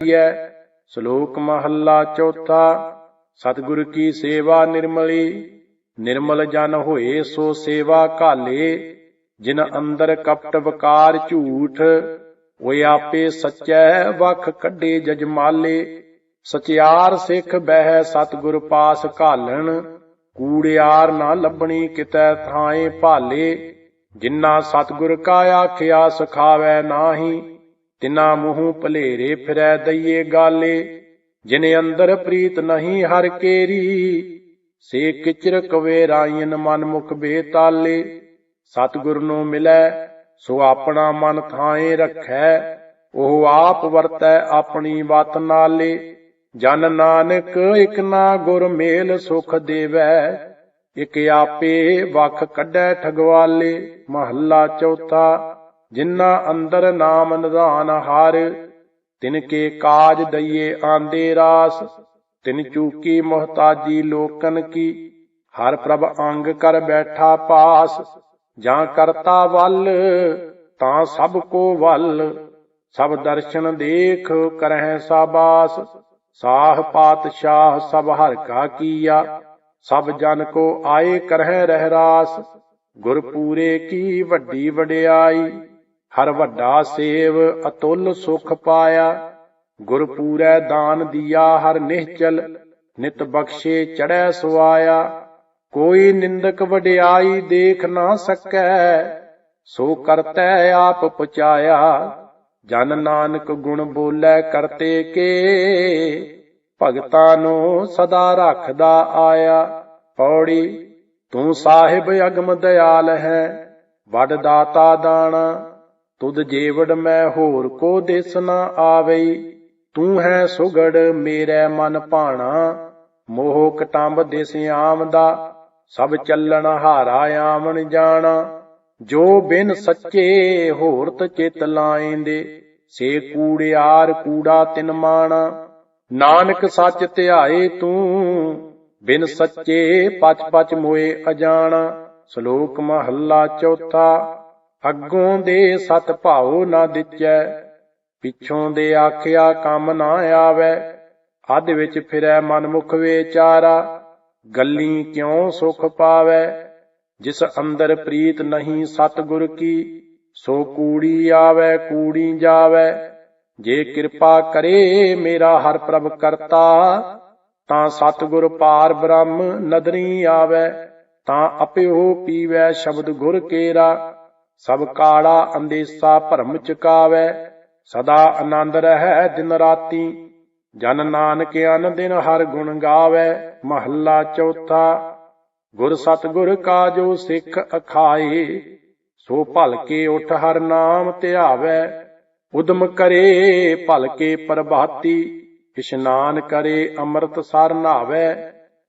ਹੈ। ਸ਼ਲੋਕ ਮਹੱਲਾ ਚੌਥਾ, ਸਤਿਗੁਰ ਕੀ ਸੇਵਾ ਨਿਰਮਲੀ, ਨਿਰਮਲ ਜਨ ਹੋਏ ਸੋ ਸੇਵਾ ਕਾਲੇ ਜਿਨ ਅੰਦਰ ਕਪਟ ਵਕਾਰ ਝੂਠ, ਓਏ ਆਪੇ ਸੱਚੈ ਵਖ ਕੱਢੇ ਜਜਮਾਲੇ, ਸਚਿਆਰ ਸਿੱਖ ਬਹਿ ਸਤਿਗੁਰ ਪਾਸ ਘਾਲਣ, ਕੂੜਿਆਰ ਨਾ ਲੱਭਣੀ ਕਿਤੈ ਥਾਏ ਭਾਲੇ ਜਿਨ੍ਹਾਂ ਸਤਿਗੁਰ ਕਾ ਆਖਿਆ ਸਖਾਵੈ ਨਾਹੀ ਤਿਨਾ ਮੂੰਹ ਭਲੇਰੇ ਫਿਰੈ ਦਈਏ ਗਾਲੇ, ਜਿਨੇ ਅੰਦਰ ਪ੍ਰੀਤ ਨਹੀਂ ਹਰ ਕੇਰੀ। ਸੇ ਕਿਚਰ ਕਵੇ ਰਾਇਨ ਮਨ ਮੁਖ ਬੇਤਾਲੇ, ਸਤਿਗੁਰ ਨੂੰ ਮਿਲੈ, ਸੋ ਆਪਣਾ ਮਨ ਥਾਏ ਰੱਖੈ। ਉਹ ਆਪ ਵਰਤੈ ਆਪਣੀ ਬਾਤ ਨਾਲੇ, ਜਨ ਨਾਨਕ ਇਕ ਨਾ ਗੁਰ ਮੇਲ ਸੁਖ ਦੇਵੈ। ਇਕ ਆਪੇ ਵਖ ਕੱਢੈ ਠਗਵਾਲੇ, ਮਹੱਲਾ ਚੌਥਾ ਜਿਨ੍ਹਾਂ ਅੰਦਰ ਨਾਮ ਨਿਧਾਨ ਹਾਰ, ਤਿਨ ਕੇ ਕਾਜ ਦਈਏ ਆਂਦੇ ਰਾਸ, ਤਿਨ ਚੂਕੀ ਮੁਹਤਾਜੀ ਲੋਕਨ ਕੀ। ਹਰ ਪ੍ਰਭ ਅੰਗ ਕਰ ਬੈਠਾ ਪਾਸ, ਜਾਂ ਕਰਤਾ ਵੱਲ, ਤਾਂ ਸਭ ਕੋ ਵੱਲ। ਸਭ ਦਰਸ਼ਨ ਦੇਖ ਕਰਹਿ ਸਾਬਾਸ, ਸਾਹ ਪਾਤਸ਼ਾਹ ਸਭ ਹਰ ਕਾ ਕੀਆ। ਸਭ ਜਨ ਕੋ ਆਏ ਕਰਹਿ ਰਹਿ ਰਾਸ ਗੁਰ ਪੂਰੇ ਕੀ ਵੱਡੀ ਵਡਿਆਈ। ਹਰ ਵੱਡਾ ਸੇਵ ਅਤੁੱਲ ਸੁਖ ਪਾਇਆ। ਗੁਰ ਪੂਰੈ ਦਾਨ ਦਿਆ, ਹਰ ਨਿਹਚਲ ਨਿਤ ਬਖਸ਼ੇ ਚੜੈ ਸੁਆਇਆ ਕੋਈ ਨਿੰਦਕ ਵਡਿਆਈ ਦੇਖ ਨਾ ਸਕੈ, ਸੋ ਕਰਤੈ ਆਪ ਪਚਾਇਆ ਜਨ ਨਾਨਕ ਗੁਣ ਬੋਲੇ ਕਰਤੇ ਕੇ, ਭਗਤਾਂ ਨੂੰ ਸਦਾ ਰੱਖਦਾ ਆਇਆ। ਪੌੜੀ, ਤੂੰ ਸਾਹਿਬ ਅਗਮ ਦਿਆਲ ਹੈ, ਵੱਡ ਦਾਤਾ ਦਾਣਾ ਤੁਧ ਜੇਵੜ ਮੈਂ ਹੋਰ ਕੋ ਦੇਸ ਨਾ ਆਵਈ, ਤੂੰ ਹੈ ਸੁਗੜ ਮੇਰੇ ਮਨ ਭਾਣਾ। ਮੋਹ ਕਟੰਬ ਦਿਸ ਆਮਦਾ ਸਭ ਚੱਲਣ ਹਾਰਾ ਆਵਣ ਜਾਣਾ। ਜੋ ਬਿਨ ਸੱਚੇ ਹੋਰਤ ਚਿਤ ਲਾਏਂਦੇ ਸੇ ਕੂੜਿਆਰ ਕੂੜਾ ਤਿਨ ਮਾਣਾ। ਨਾਨਕ ਸੱਚ ਧਿਆਏ ਤੂੰ, ਬਿਨ ਸੱਚੇ ਪਚ ਪਚ ਮੋਏ ਅਜਾਣਾ। ਸ਼ਲੋਕ ਮਹੱਲਾ ਚੌਥਾ। ਅੱਗੋਂ ਦੇ ਸਤ ਭਾਉ ਨਾ ਦਿੱਚੈ ਪਿੱਛੋਂ ਦੇ ਆਖਿਆ ਕੰਮ ਨਾ ਆਵੇ। ਅੱਧ ਵਿੱਚ ਫਿਰੈ ਮਨਮੁਖ ਵਿਚਾਰਾ, ਗੱਲੀ ਕਿਉ ਸੁਖ ਪਾਵੇ? ਜਿਸ ਅੰਦਰ ਪ੍ਰੀਤ ਨਹੀਂ ਸਤਿਗੁਰ ਕੀ, ਸੋ ਕੂੜੀ ਆਵੇ, ਕੂੜੀ ਜਾਵੇ। ਜੇ ਕਿਰਪਾ ਕਰੇ ਮੇਰਾ ਹਰ ਪ੍ਰਭ ਕਰਤਾ, ਤਾਂ ਸਤਿਗੁਰ ਪਾਰ ਬ੍ਰਹਮ ਨਦਰੀ ਆਵੇ, ਤਾਂ ਅਪਿਓ ਪੀਵੈ ਸ਼ਬਦ ਗੁਰ ਕੇਰਾ। ਸਭ ਕਾਲਾ ਅੰਦੇਸਾ ਭਰਮ ਚੁਕਾਵੇ ਸਦਾ ਆਨੰਦ ਰਹੈ ਦਿਨ ਰਾਤੀ। ਜਨ ਨਾਨਕ ਅਨ ਦਿਨ ਹਰ ਗੁਣ ਗਾਵੇ, ਮਹੱਲਾ ਚੌਥਾ। ਗੁਰ ਸਤਗੁਰ ਕਾ ਜੋ ਸਿੱਖ ਅਖਾਏ, ਸੋ ਭਲਕੇ ਉਠ ਹਰ ਨਾਮ ਧਿਆਵੇ। ਉਦਮ ਕਰੇ ਭਲਕੇ ਪ੍ਰਭਾਤੀ ਇਸ਼ਨਾਨ ਕਰੇ ਅੰਮ੍ਰਿਤ ਸਰ ਨਾਵੇ।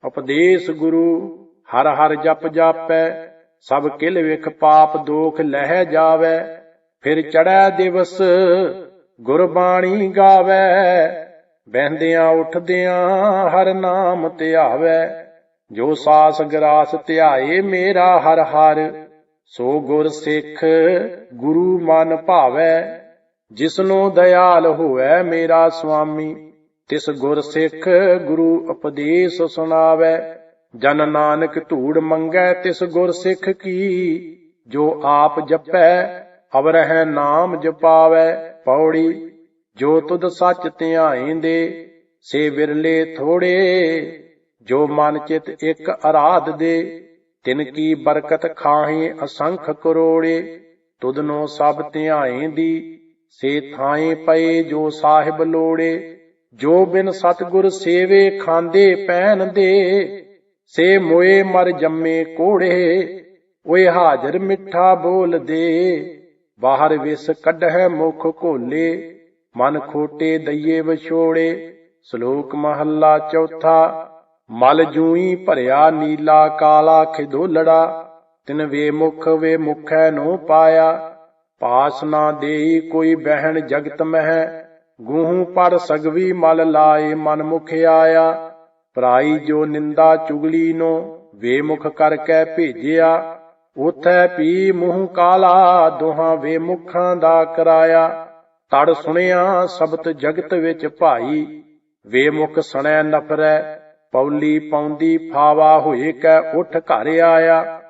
ਉਪਦੇਸ਼ ਗੁਰੂ, ਹਰ ਹਰ ਜਪ ਜਾਪੈ ਸਭ ਕਿਲ ਵਿਖ ਪਾਪ ਦੋਖ ਲਹਿ ਜਾਵੇ, ਫਿਰ ਚੜੈ ਦਿਵਸ ਗੁਰਬਾਣੀ ਗਾਵੇ। ਬਹਿੰਦਿਆਂ ਉੱਠਦਿਆਂ ਹਰ ਨਾਮ ਧਿਆਵੇ, ਜੋ ਸਾਸ ਗਰਾਸ ਧਿਆਏ ਮੇਰਾ ਹਰ ਹਰ, ਸੋ ਗੁਰ ਸਿੱਖ ਗੁਰੂ ਮਨ ਭਾਵੇ। ਜਿਸਨੂੰ ਦਇਆਲ ਹੋਵੇ ਮੇਰਾ ਸੁਆਮੀ ਤਿਸ ਗੁਰ ਸਿੱਖ ਗੁਰੂ ਉਪਦੇਸ਼ ਸੁਣਾਵੇ। ਜਨ ਨਾਨਕ ਧੂੜ ਮੰਗੈ ਤਿਸ ਗੁਰ ਸਿੱਖ ਕੀ। ਜੋ ਆਪ ਜਪੈ, ਅਵਰਹਿ ਨਾਮ ਜਪਾਵੈ, ਪੌੜੀ, ਜੋ ਤੁਧ ਸੱਚ ਧਿਆਏਂਦੇ ਸੇ ਵਿਰਲੇ ਥੋੜੇ। ਜੋ ਮਨ ਚਿਤ ਇੱਕ ਅਰਾਧ ਦੇ, ਤਿਨ ਕੀ ਬਰਕਤ ਖਾਹੀ ਅਸੰਖ ਕਰੋੜੇ। ਤੁਧ ਨੂੰ ਸਭ ਧਿਆਏਂਦੀ ਸੇ ਥਾਏ ਪਏ ਜੋ ਸਾਹਿਬ ਲੋੜੇ। ਜੋ ਬਿਨ ਸਤਗੁਰ ਸੇਵੇ ਖਾਂਦੇ ਪੈਨ ਦੇ। ਸੇ ਮੋਏ ਮਰ ਜੰਮੇ ਕੋੜੇ, ਓਏ ਹਾਜ਼ਰ ਮਿੱਠਾ ਬੋਲ ਦੇ। ਬਾਹਰ ਵਿਸ ਕੱਢੈ ਮੁਖ ਘੋਲੇ, ਮਨ ਖੋਟੇ ਦਈਏ ਵਿਛੋੜੇ। ਸ਼ਲੋਕ ਮਹੱਲਾ ਚੌਥਾ, ਮਲ ਜੂਈ ਭਰਿਆ ਨੀਲਾ ਕਾਲਾ ਖਿਦੋਲੜਾ, ਤਿਨ ਵੇ ਮੁਖ ਵੇ ਮੁਖੈ ਨੂੰ ਪਾਇਆ। ਪਾਸ ਨਾ ਦੇਈ ਕੋਈ ਬਹਿਣ ਜਗਤ ਮਹਿ, ਗੂਹੂ ਪਰ ਸਗਵੀ ਮਲ ਲਾਏ ਮਨ ਮੁਖ ਆਇਆ। ਪਰਾਈ ਜੋ ਨਿੰਦਾ ਚੁਗਲੀ ਨੂੰ ਵੇ ਮੁਖ ਕਰਕੇ ਭੇਜਿਆ। ਉਥੈ ਪੀ ਮੂੰਹ ਕਾਲਾ, ਦੋਹਾਂ ਵੇ ਮੁਖਾਂ ਦਾ ਕਰਾਇਆ। ਤੜ ਸੁਣਿਆ ਸਬਤ ਜਗਤ ਵਿੱਚ ਭਾਈ। ਵੇ ਮੁਖ ਨਫਰੈ, ਪੌਲੀ ਪੌਂਦੀ ਫਾਵਾ ਹੋਏ ਕੈ ਉਠ ਘਰ ਆਇਆ।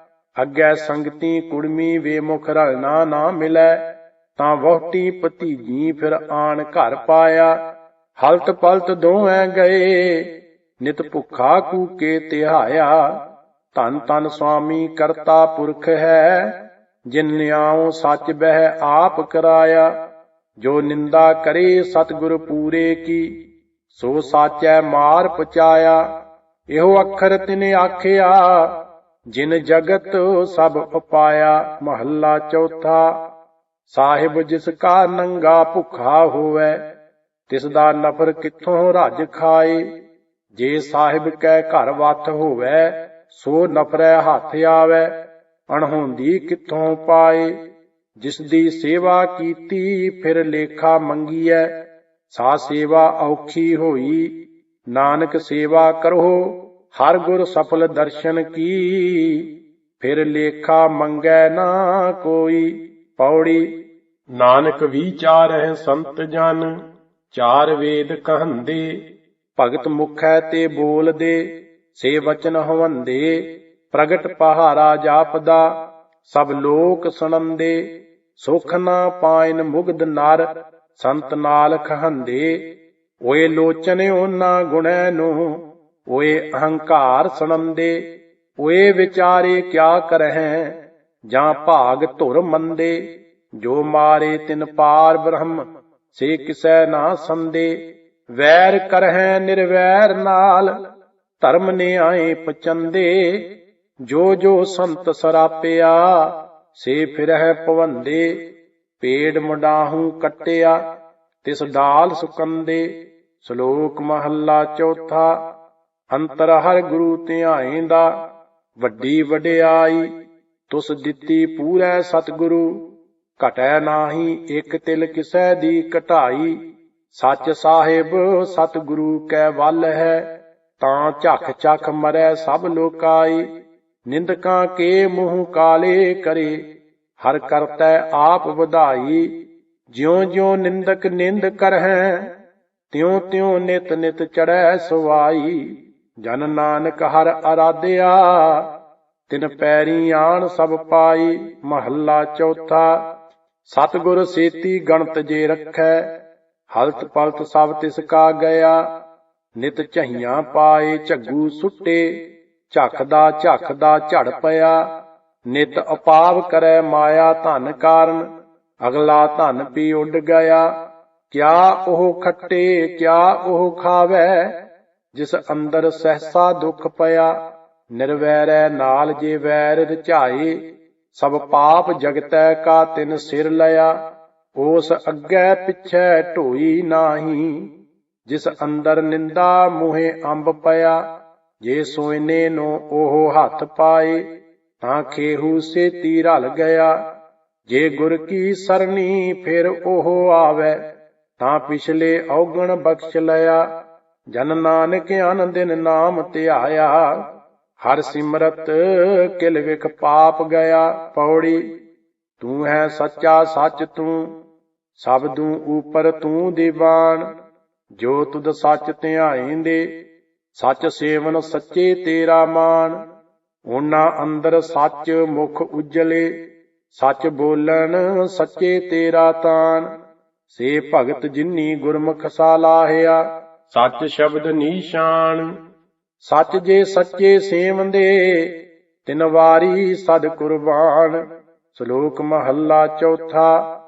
ਅੱਗੇ ਸੰਗਤੀ ਕੁੜਮੀ ਵੇ ਮੁਖ ਰਲਣਾ ਨਾ ਮਿਲੈ, ਤਾਂ ਵਹੁਟੀ ਭਤੀਜੀ ਫਿਰ ਆਣ ਘਰ ਪਾਇਆ। ਹਲਤ ਪਲਤ ਦੋਵੇਂ ਗਏ ਨਿਤ ਭੁੱਖਾ ਕੂਕੇ ਤਿਹਾਇਆ ਧਨ ਧਨ ਸੁਆਮੀ ਕਰਤਾ ਪੁਰਖ ਹੈ, ਜਿਨ ਨਿਆਉ ਸੱਚ ਬਹਿ ਆਪ ਕਰਾਇਆ। ਜੋ ਨਿੰਦਾ ਕਰੇ ਸਤਿਗੁਰ ਪੂਰੇ ਕੀ, ਸੋ ਸਾਚੈ ਮਾਰ ਪਚਾਇਆ ਇਹੋ ਅੱਖਰ ਤਿਨੇ ਆਖਿਆ, ਜਿਨ ਜਗਤ ਸਭ ਉਪਾਇਆ ਮਹੱਲਾ ਚੌਥਾ। ਸਾਹਿਬ ਜਿਸ ਕਾ ਨੰਗਾ ਭੁੱਖਾ ਹੋਵੇ, ਤਿਸ ਦਾ ਨਫਰ ਕਿੱਥੋਂ ਰੱਜ ਖਾਏ। ਜੇ ਸਾਹਿਬ ਕੈ ਘਰ ਵੱਥ ਹੋਵੇ, ਸੋ ਨਫਰੈ ਹੱਥ ਆਵੇ। ਅਣਹੋਂਦੀ ਕਿੱਥੋਂ ਪਾਏ? ਜਿਸ ਦੀ ਸੇਵਾ ਕੀਤੀ, ਫਿਰ ਲੇਖਾ ਮੰਗੀਐ। ਸਾ ਸੇਵਾ ਔਖੀ ਹੋਈ, ਨਾਨਕ ਸੇਵਾ ਕਰੋ। ਹਰ ਗੁਰ ਸਫਲ ਦਰਸ਼ਨ ਕੀ, ਫਿਰ ਲੇਖਾ ਮੰਗੈ ਨਾ ਕੋਈ। ਪੌੜੀ, ਨਾਨਕ ਵਿਚਾਰਹਿ ਸੰਤ ਜਨ, ਚਾਰ ਵੇਦ ਕਹੰਦੇ। ਭਗਤ ਮੁਖੈ ਤੇ ਬੋਲਦੇ, ਸੇ ਵਚਨ ਹਵੰਦੇ, ਪ੍ਰਗਟ ਪਹਾਰਾ ਜਾਪਦਾ, ਸਭ ਲੋਕ ਸੁਣੰਦੇ, ਸੁਖ ਨਾ ਪਾਇਨ ਮੁਗਦ ਨਰ, ਸੰਤ ਨਾਲ ਖਹੰਦੇ ਓਏ ਲੋਚਨ ਉਹਨਾਂ ਗੁਣੈ ਨੂੰ, ਓਏ ਅਹੰਕਾਰ ਸੁਣੰਦੇ, ਓਏ ਵਿਚਾਰੇ ਕਿਆ ਕਰਹਿ, ਜਾਂ ਭਾਗ ਧੁਰ ਮੰਦੇ। ਜੋ ਮਾਰੇ ਤਿਨ ਪਾਰ ਬ੍ਰਹਮ, ਸੇ ਕਿਸੈ ਨਾ ਸੰਦੇ। ਵੈਰ ਕਰਹਿ ਨਿਰਵੈਰ ਨਾਲ, ਧਰਮ ਨੇ ਆਏ ਪਚੰਦੇ, ਜੋ ਜੋ ਸੰਤ ਸਰਾਪਿਆ, ਸੇ ਫਿਰਹਿ ਪਵੰਦੇ, ਪੇੜ ਮੁਡਾਹੂ ਕੱਟਿਆ, ਤਿਸ ਡਾਲ ਸੁਕੰਦੇ, ਸ਼ਲੋਕ ਮਹੱਲਾ ਚੌਥਾ, ਅੰਤਰ ਹਰ ਗੁਰੂ ਧਿਆਏਂਦਾ ਵੱਡੀ ਵਡਿਆਈ, ਤੁਸ ਦਿੱਤੀ ਪੂਰੈ ਸਤਿਗੁਰੂ, ਘਟੈ ਨਾਹੀ ਇੱਕ ਤਿਲ ਕਿਸੈ ਦੀ ਘਟਾਈ ਸੱਚ ਸਾਹਿਬ, ਸਤਿਗੁਰੂ ਕੈ ਵੱਲ ਹੈ, ਤਾਂ ਝਖ ਝਖ ਮਰੈ ਸਭ ਲੋਕਾਈ। ਨਿੰਦਕਾਂ ਕੇ ਮੂੰਹ ਕਾਲੇ ਕਰੇ, ਹਰ ਕਰਤੈ ਆਪ ਵਧਾਈ। ਜਿਉ ਜਿਉ ਨਿੰਦਕ ਨਿੰਦ ਕਰਹਿ ਤਿਉ ਤਿਉ ਨਿਤ ਨਿਤ ਚੜੈ ਸਵਾਈ। ਜਨ ਨਾਨਕ ਹਰ ਅਰਾਧਿਆ, ਤਿਨ ਪੈਰੀ ਆਣ ਸਭ ਪਾਈ। ਮਹੱਲਾ ਚੌਥਾ, ਸਤਿਗੁਰ ਸੇਤੀ ਗਣਤ ਜੇ ਰੱਖੈ ਹਲਤ ਪਲਤ ਸਭ ਤਿਸ ਕਾ ਗਿਆ, ਨਿਤ ਝਈਆਂ ਪਾਏ, ਝੱਗੂ ਸੁੱਟੇ, ਝਖਦਾ ਝਖਦਾ ਝੜ ਪਿਆ। ਨਿਤ ਅਪਾਵ ਕਰੈ ਮਾਇਆ ਧਨ ਕਾਰਨ, ਅਗਲਾ ਧਨ ਪੀ ਉੱਡ ਗਿਆ। ਕਿਆ ਉਹ ਖੱਟੇ, ਕਿਆ ਉਹ ਖਾਵੇ, ਜਿਸ ਅੰਦਰ ਸਹਸਾ ਦੁੱਖ ਪਿਆ। ਨਿਰਵੈਰੈ ਨਾਲ ਜੇ ਵੈਰ ਰਚਾਏ ਸਭ ਪਾਪ ਜਗਤੈ ਕਾ ਤਿਨ ਸਿਰ ਲਿਆ। ਉਸ ਅੱਗੇ ਪਿੱਛੇ ਢੋਈ ਨਾਹੀ, ਜਿਸ ਅੰਦਰ ਨਿੰਦਾ ਮੂਹੇ ਅੰਬ ਪਿਆ, ਜੇ ਸੋਇਨੇ ਨੂੰ ਉਹ ਹੱਥ ਪਾਏ, ਤਾਂ ਖੇਹੂ ਸੇਤੀ ਰਲ ਗਿਆ। ਜੇ ਗੁਰ ਕੀ ਸਰਣੀ ਫਿਰ ਉਹ ਆਵੇ, ਤਾਂ ਪਿਛਲੇ ਔਗਣ ਬਖਸ਼ ਲਿਆ। ਜਨ ਨਾਨਕ ਦਿਨ ਨਾਮ ਧਿਆਇਆ, ਹਰ ਸਿਮਰਤ ਕਿਲ ਵਿਖ ਪਾਪ ਗਿਆ। ਪੌੜੀ, ਤੂੰ ਹੈ ਸੱਚਾ ਸੱਚ ਤੂੰ ਸਬਦੂ ਉਪਰ ਤੂੰ ਦੀਵਾਨ, ਜੋ ਤੁਧ ਸੱਚ ਧਿਆਏਂਦੇ ਸੱਚ ਸੇਵਨ ਸੱਚੇ ਤੇਰਾ ਮਾਨ। ਉਹਨਾਂ ਅੰਦਰ ਸੱਚ ਮੁਖ ਉਜਲੇ, ਸੱਚ ਬੋਲਣ ਸੱਚੇ ਤੇਰਾ ਤਾਨ। ਸੇ ਭਗਤ ਜਿਨੀ ਗੁਰਮੁਖ ਸਾਲਾਹਿਆ ਸੱਚ ਸ਼ਬਦ ਨੀਸ਼ਾਨ ਸੱਚ ਜੇ ਸੱਚੇ ਸੇਵੰਦੇ, ਤਿਨ ਵਾਰੀ ਸਦ ਕੁਰਬਾਨ। ਸ਼ਲੋਕ ਮਹੱਲਾ ਚੌਥਾ